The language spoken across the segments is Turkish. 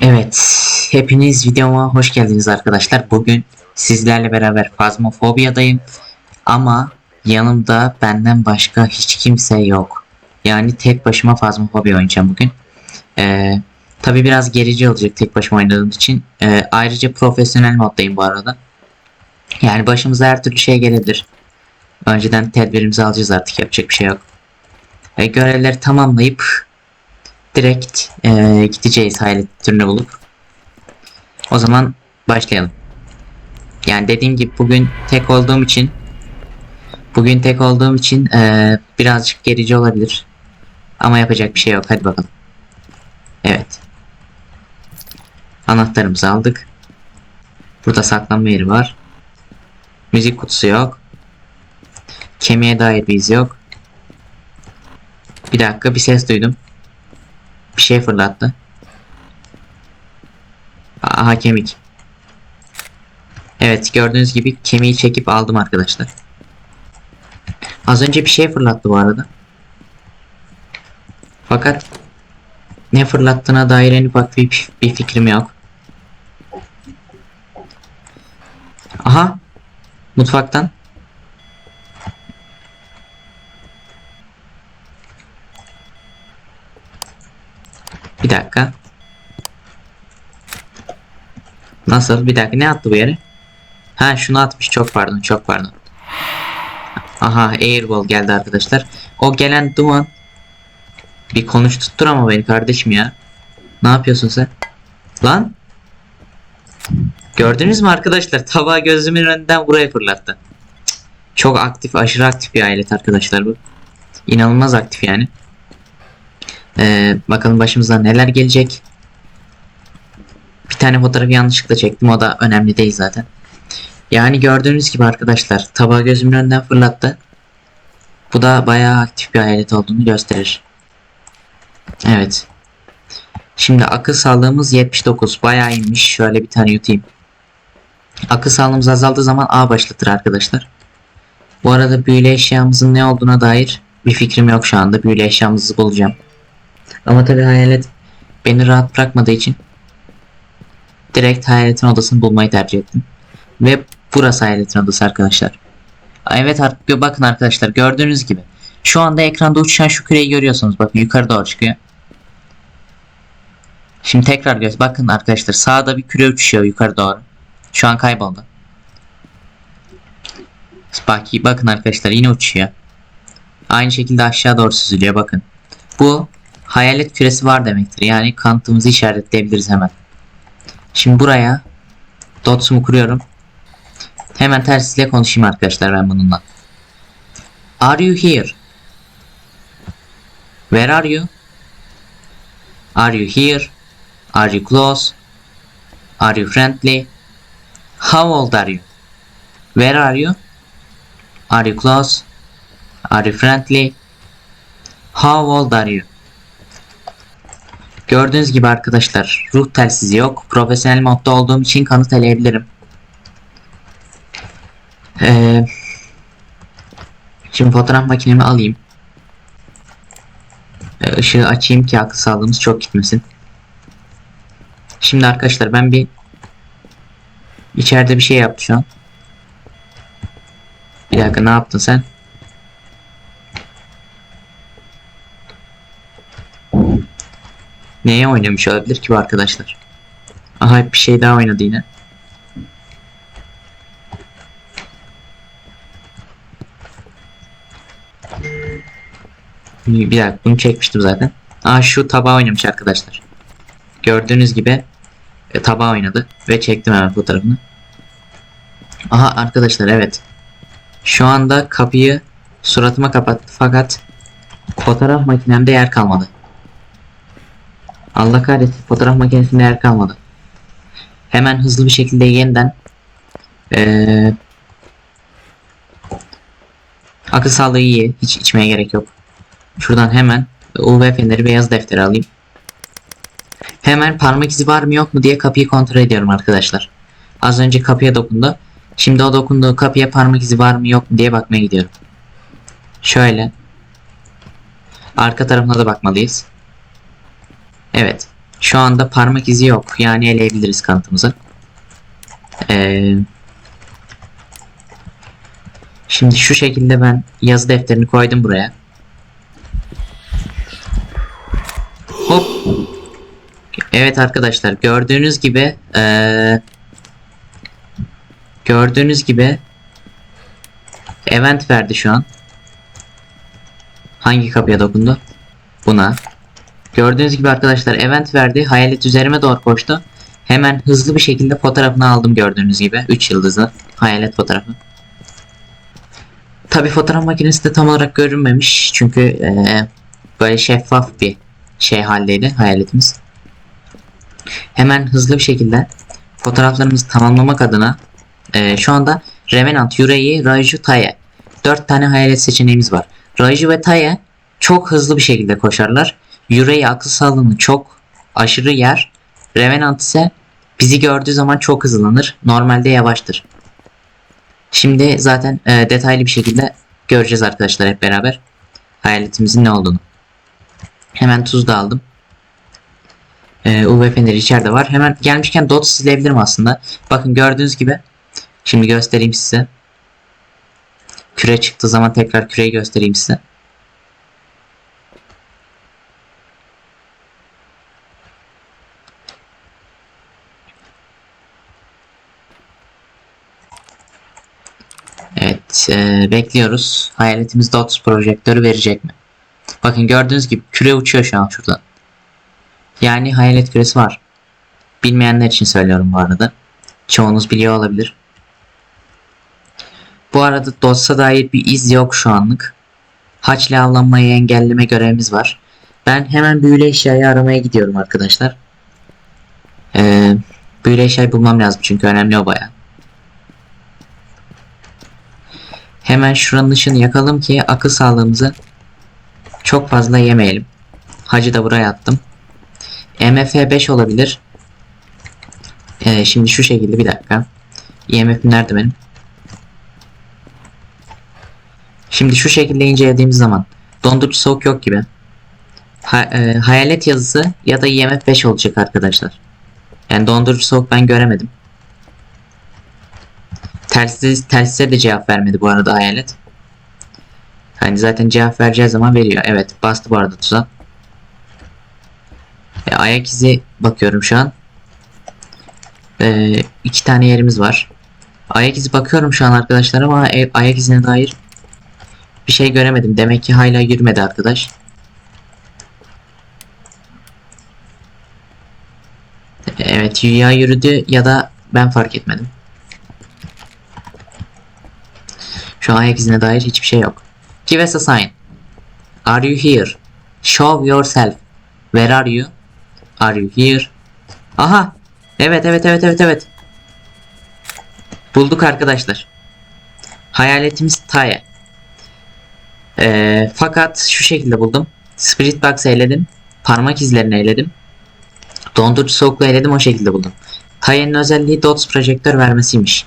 Evet, hepiniz videoma hoş geldiniz arkadaşlar. Bugün sizlerle beraber Phasmophobia'dayım. Ama yanımda benden başka hiç kimse yok. Yani tek başıma Phasmophobia oynayacağım bugün. Ee, Tabi biraz gerici olacak tek başıma oynadığım için. Ee, ayrıca profesyonel moddayım bu arada. Yani başımıza her türlü şey gelebilir. Önceden tedbirimizi alacağız artık yapacak bir şey yok. Ve görevleri tamamlayıp direkt eee, gideceğiz hayalet türünü bulup. O zaman başlayalım. Yani dediğim gibi bugün tek olduğum için bugün tek olduğum için eee, birazcık gerici olabilir. Ama yapacak bir şey yok. Hadi bakalım. Evet. Anahtarımızı aldık. Burada saklanma yeri var. Müzik kutusu yok. Kemiğe dair bir iz yok. Bir dakika bir ses duydum. Bir şey fırlattı. Aha kemik. Evet gördüğünüz gibi kemiği çekip aldım arkadaşlar. Az önce bir şey fırlattı bu arada. Fakat ne fırlattığına dair en ufak bir, bir fikrim yok. Aha mutfaktan Bir dakika. Nasıl? Bir dakika ne attı bu yere? Ha şunu atmış çok pardon çok pardon. Aha airball geldi arkadaşlar. O gelen duman bir konuş tuttur ama beni kardeşim ya. Ne yapıyorsun sen? Lan? Gördünüz mü arkadaşlar? Tabağı gözümün önünden buraya fırlattı. Çok aktif, aşırı aktif bir alet arkadaşlar bu. İnanılmaz aktif yani. Ee, bakalım başımıza neler gelecek. Bir tane fotoğrafı yanlışlıkla çektim. O da önemli değil zaten. Yani gördüğünüz gibi arkadaşlar tabağı gözümün önünden fırlattı. Bu da bayağı aktif bir alet olduğunu gösterir. Evet. Şimdi akıl sağlığımız 79. Bayağı inmiş. Şöyle bir tane yutayım. Akıl sağlığımız azaldığı zaman A başlatır arkadaşlar. Bu arada büyülü eşyamızın ne olduğuna dair bir fikrim yok şu anda. Büyülü eşyamızı bulacağım. Ama tabi hayalet beni rahat bırakmadığı için direkt hayaletin odasını bulmayı tercih ettim. Ve burası hayaletin odası arkadaşlar. Evet bakın arkadaşlar gördüğünüz gibi. Şu anda ekranda uçuşan şu küreyi görüyorsunuz. Bakın yukarı doğru çıkıyor. Şimdi tekrar göz. Bakın arkadaşlar sağda bir küre uçuşuyor yukarı doğru. Şu an kayboldu. Bak, bakın arkadaşlar yine uçuyor. Aynı şekilde aşağı doğru süzülüyor bakın. Bu hayalet küresi var demektir. Yani kanıtımızı işaretleyebiliriz hemen. Şimdi buraya dotsumu kuruyorum. Hemen tersiyle konuşayım arkadaşlar ben bununla. Are you here? Where are you? Are you here? Are you close? Are you friendly? How old are you? Where are you? Are you close? Are you friendly? How old are you? Gördüğünüz gibi arkadaşlar ruh telsizi yok. Profesyonel modda olduğum için kanıt eleyebilirim. Ee, şimdi fotoğraf makinemi alayım. Ee, ışığı açayım ki akıl sağlığımız çok gitmesin. Şimdi arkadaşlar ben bir içeride bir şey yaptı şu an. Bir dakika ne yaptın sen? Neye oynamış olabilir ki bu arkadaşlar? Aha bir şey daha oynadı yine. Bir dakika bunu çekmiştim zaten. Aa şu tabağı oynamış arkadaşlar. Gördüğünüz gibi e, tabağı oynadı ve çektim hemen fotoğrafını. Aha arkadaşlar evet. Şu anda kapıyı suratıma kapattı fakat fotoğraf makinemde yer kalmadı. Allah kahretsin fotoğraf makinesinde yer kalmadı. Hemen hızlı bir şekilde yeniden ee, akıl sağlığı iyi. Hiç içmeye gerek yok. Şuradan hemen UV feneri beyaz defteri alayım. Hemen parmak izi var mı yok mu diye kapıyı kontrol ediyorum arkadaşlar. Az önce kapıya dokundu. Şimdi o dokunduğu kapıya parmak izi var mı yok mu diye bakmaya gidiyorum. Şöyle. Arka tarafına da bakmalıyız. Evet. Şu anda parmak izi yok. Yani eleyebiliriz kanıtımızı. Ee, şimdi şu şekilde ben yazı defterini koydum buraya. Hop. Evet arkadaşlar gördüğünüz gibi ee, gördüğünüz gibi event verdi şu an. Hangi kapıya dokundu? Buna. Gördüğünüz gibi arkadaşlar event verdi. Hayalet üzerime doğru koştu. Hemen hızlı bir şekilde fotoğrafını aldım gördüğünüz gibi. 3 yıldızlı hayalet fotoğrafı. Tabi fotoğraf makinesi de tam olarak görünmemiş. Çünkü eee, böyle şeffaf bir şey haldeydi hayaletimiz. Hemen hızlı bir şekilde fotoğraflarımızı tamamlamak adına eee, şu anda Revenant, Yurei, Raiju, Taye 4 tane hayalet seçeneğimiz var. Raiju ve Taye çok hızlı bir şekilde koşarlar. Yurei akıl sağlığını çok aşırı yer. Revenant ise bizi gördüğü zaman çok hızlanır. Normalde yavaştır. Şimdi zaten e, detaylı bir şekilde göreceğiz arkadaşlar hep beraber. Hayaletimizin ne olduğunu. Hemen tuz da aldım. E, UV feneri içeride var. Hemen gelmişken dot silebilirim aslında. Bakın gördüğünüz gibi. Şimdi göstereyim size. Küre çıktığı zaman tekrar küreyi göstereyim size. E, bekliyoruz. Hayaletimiz DOTS projektörü verecek mi? Bakın gördüğünüz gibi küre uçuyor şu an şuradan. Yani hayalet küresi var. Bilmeyenler için söylüyorum bu arada. Çoğunuz biliyor olabilir. Bu arada DOTS'a dair bir iz yok şu anlık. Haçla avlanmayı engelleme görevimiz var. Ben hemen büyülü eşyayı aramaya gidiyorum arkadaşlar. Ee, büyülü eşyayı bulmam lazım çünkü önemli o baya. Hemen şuranın ışığını yakalım ki akıl sağlığımızı çok fazla yemeyelim. Hacı da buraya attım. MF 5 olabilir. Ee, şimdi şu şekilde bir dakika. IMF'im nerede benim? Şimdi şu şekilde incelediğimiz zaman dondurucu soğuk yok gibi. Ha- e, hayalet yazısı ya da IMF 5 olacak arkadaşlar. Yani dondurucu soğuk ben göremedim. Telsiz, telsize de cevap vermedi bu arada hayalet. Hani zaten cevap vereceği zaman veriyor. Evet bastı bu arada tuza. E, ayak izi bakıyorum şu an. E, iki tane yerimiz var. Ayak izi bakıyorum şu an arkadaşlar ama e, ayak izine dair bir şey göremedim. Demek ki hala yürümedi arkadaş. Evet ya yürüdü ya da ben fark etmedim. Şu ayak dair hiçbir şey yok. Give us a sign. Are you here? Show yourself. Where are you? Are you here? Aha. Evet evet evet evet evet. Bulduk arkadaşlar. Hayaletimiz Taye. Ee, fakat şu şekilde buldum. Spirit Box eledim. Parmak izlerini eledim. Dondurucu soğukluğu eledim o şekilde buldum. Taye'nin özelliği dots projektör vermesiymiş.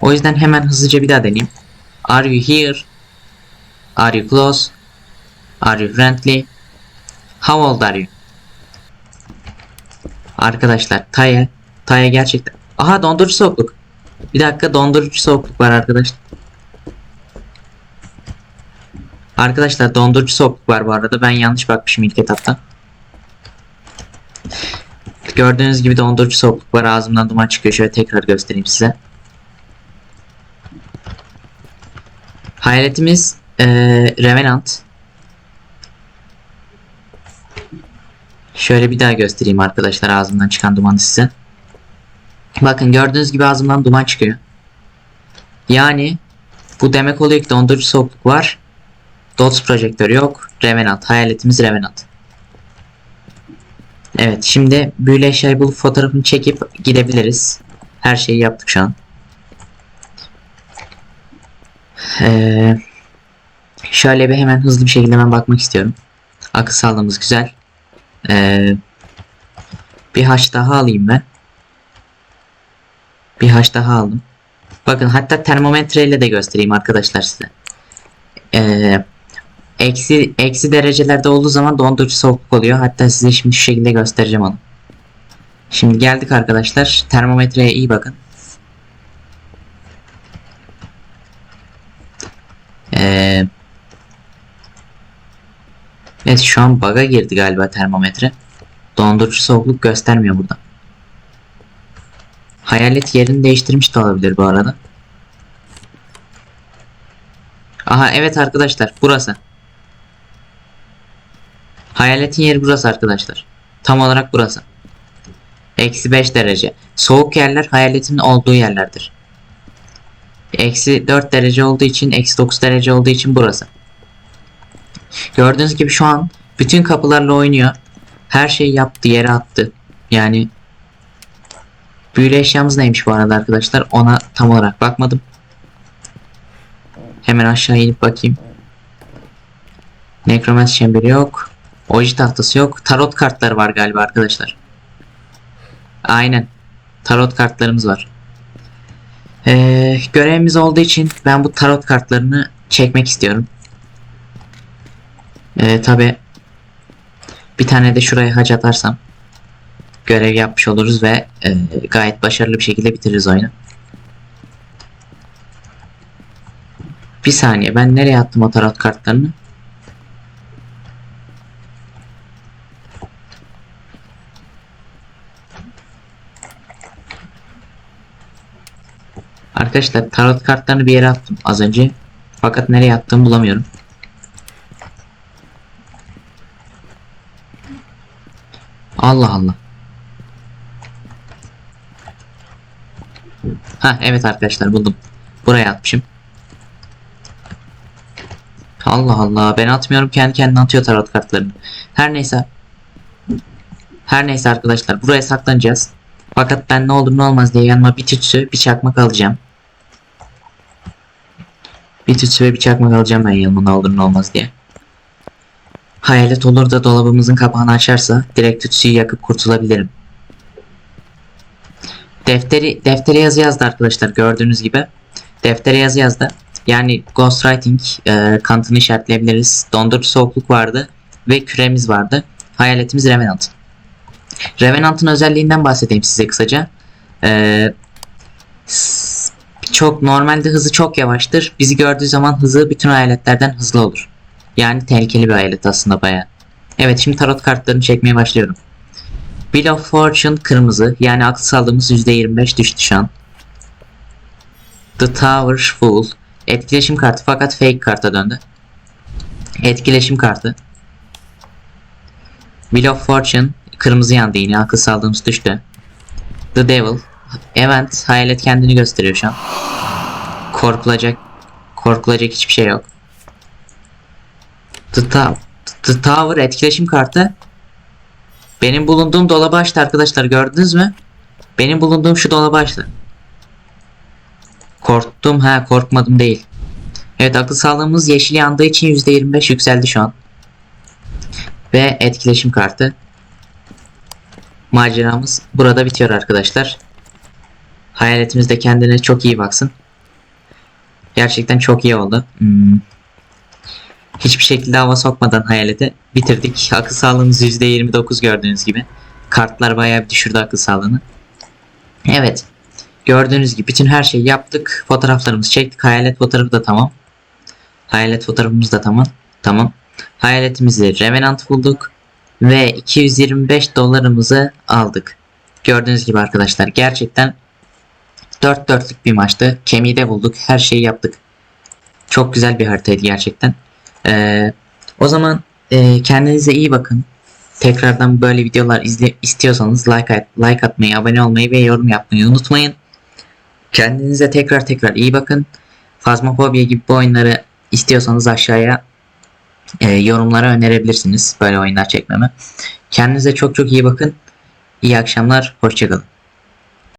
O yüzden hemen hızlıca bir daha deneyeyim. Are you here? Are you close? Are you friendly? How old are you? Arkadaşlar Taya Taya gerçekten Aha dondurucu soğukluk. Bir dakika dondurucu soğukluk var arkadaşlar. Arkadaşlar dondurucu soğukluk var bu arada. Ben yanlış bakmışım ilk etapta. Gördüğünüz gibi dondurucu soğukluk var. Ağzımdan duman çıkıyor. Şöyle tekrar göstereyim size. Hayaletimiz eee Revenant. Şöyle bir daha göstereyim arkadaşlar ağzımdan çıkan dumanı size. Bakın gördüğünüz gibi ağzımdan duman çıkıyor. Yani bu demek oluyor ki dondurucu soğukluk var. Dots projektörü yok. Revenant. Hayaletimiz Revenant. Evet şimdi büyülü eşyayı bulup fotoğrafını çekip gidebiliriz. Her şeyi yaptık şu an. Ee, şöyle bir hemen hızlı bir şekilde ben bakmak istiyorum. Akıl sağlığımız güzel. Ee, bir haş daha alayım ben. Bir haş daha aldım. Bakın hatta termometreyle de göstereyim arkadaşlar size. Ee, eksi, eksi derecelerde olduğu zaman dondurucu soğukluk oluyor. Hatta size şimdi şu şekilde göstereceğim onu. Şimdi geldik arkadaşlar. Termometreye iyi bakın. Ee, evet şu an bug'a girdi galiba termometre. Dondurucu soğukluk göstermiyor burada. Hayalet yerini değiştirmiş de olabilir bu arada. Aha evet arkadaşlar burası. Hayaletin yeri burası arkadaşlar. Tam olarak burası. Eksi 5 derece. Soğuk yerler hayaletin olduğu yerlerdir. Eksi 4 derece olduğu için, eksi 9 derece olduğu için burası. Gördüğünüz gibi şu an bütün kapılarla oynuyor. Her şeyi yaptı, yere attı. Yani büyülü eşyamız neymiş bu arada arkadaşlar? Ona tam olarak bakmadım. Hemen aşağı inip bakayım. Nekromansi çemberi yok. Oji tahtası yok. Tarot kartları var galiba arkadaşlar. Aynen. Tarot kartlarımız var. Ee, görevimiz olduğu için ben bu tarot kartlarını çekmek istiyorum. Ee, Tabi bir tane de şuraya hac atarsam görev yapmış oluruz ve e, gayet başarılı bir şekilde bitiririz oyunu. Bir saniye ben nereye attım o tarot kartlarını? Arkadaşlar tarot kartlarını bir yere attım az önce. Fakat nereye attığımı bulamıyorum. Allah Allah. Ha evet arkadaşlar buldum. Buraya atmışım. Allah Allah ben atmıyorum kendi kendine atıyor tarot kartlarını. Her neyse. Her neyse arkadaşlar buraya saklanacağız. Fakat ben ne olur ne olmaz diye yanıma bir tütsü bir çakmak alacağım. Bir tütsü ve bir çakmak alacağım ben olur ne olmaz diye. Hayalet olur da dolabımızın kapağını açarsa direkt tütsüyü yakıp kurtulabilirim. Defteri, deftere yazı yazdı arkadaşlar gördüğünüz gibi. Deftere yazı yazdı. Yani ghostwriting e, kantını işaretleyebiliriz. Dondurucu soğukluk vardı ve küremiz vardı. Hayaletimiz Revenant. Revenant'ın özelliğinden bahsedeyim size kısaca. S- çok normalde hızı çok yavaştır. Bizi gördüğü zaman hızı bütün hayaletlerden hızlı olur. Yani tehlikeli bir hayalet aslında baya. Evet şimdi tarot kartlarını çekmeye başlıyorum. Wheel of Fortune kırmızı yani akıl sağlığımız %25 düştü şu an. The Tower Fool etkileşim kartı fakat fake karta döndü. Etkileşim kartı. Wheel of Fortune kırmızı yandı yine akıl sağlığımız düştü. The Devil Event hayalet kendini gösteriyor şu an. Korkulacak korkulacak hiçbir şey yok. The, Ta- The Tower etkileşim kartı. Benim bulunduğum dolabı açtı arkadaşlar gördünüz mü? Benim bulunduğum şu dolabı açtı. Korktum ha korkmadım değil. Evet akıl sağlığımız yeşil yandığı için %25 yükseldi şu an. Ve etkileşim kartı. Maceramız burada bitiyor arkadaşlar. Hayaletimiz de kendine çok iyi baksın. Gerçekten çok iyi oldu. Hmm. Hiçbir şekilde hava sokmadan hayalete bitirdik. Akıl sağlığımız %29 gördüğünüz gibi. Kartlar bayağı bir düşürdü akıl sağlığını. Evet. Gördüğünüz gibi bütün her şeyi yaptık. Fotoğraflarımızı çektik. Hayalet fotoğrafı da tamam. Hayalet fotoğrafımız da tamam. Tamam. Hayaletimizi Revenant bulduk. Ve 225 dolarımızı aldık. Gördüğünüz gibi arkadaşlar gerçekten 4 dörtlük bir maçtı. Kemiği bulduk. Her şeyi yaptık. Çok güzel bir haritaydı gerçekten. Ee, o zaman e, kendinize iyi bakın. Tekrardan böyle videolar izle istiyorsanız like, at- like atmayı, abone olmayı ve yorum yapmayı unutmayın. Kendinize tekrar tekrar iyi bakın. Phasmophobia gibi bu oyunları istiyorsanız aşağıya e, yorumlara önerebilirsiniz böyle oyunlar çekmemi. Kendinize çok çok iyi bakın. İyi akşamlar, hoşçakalın.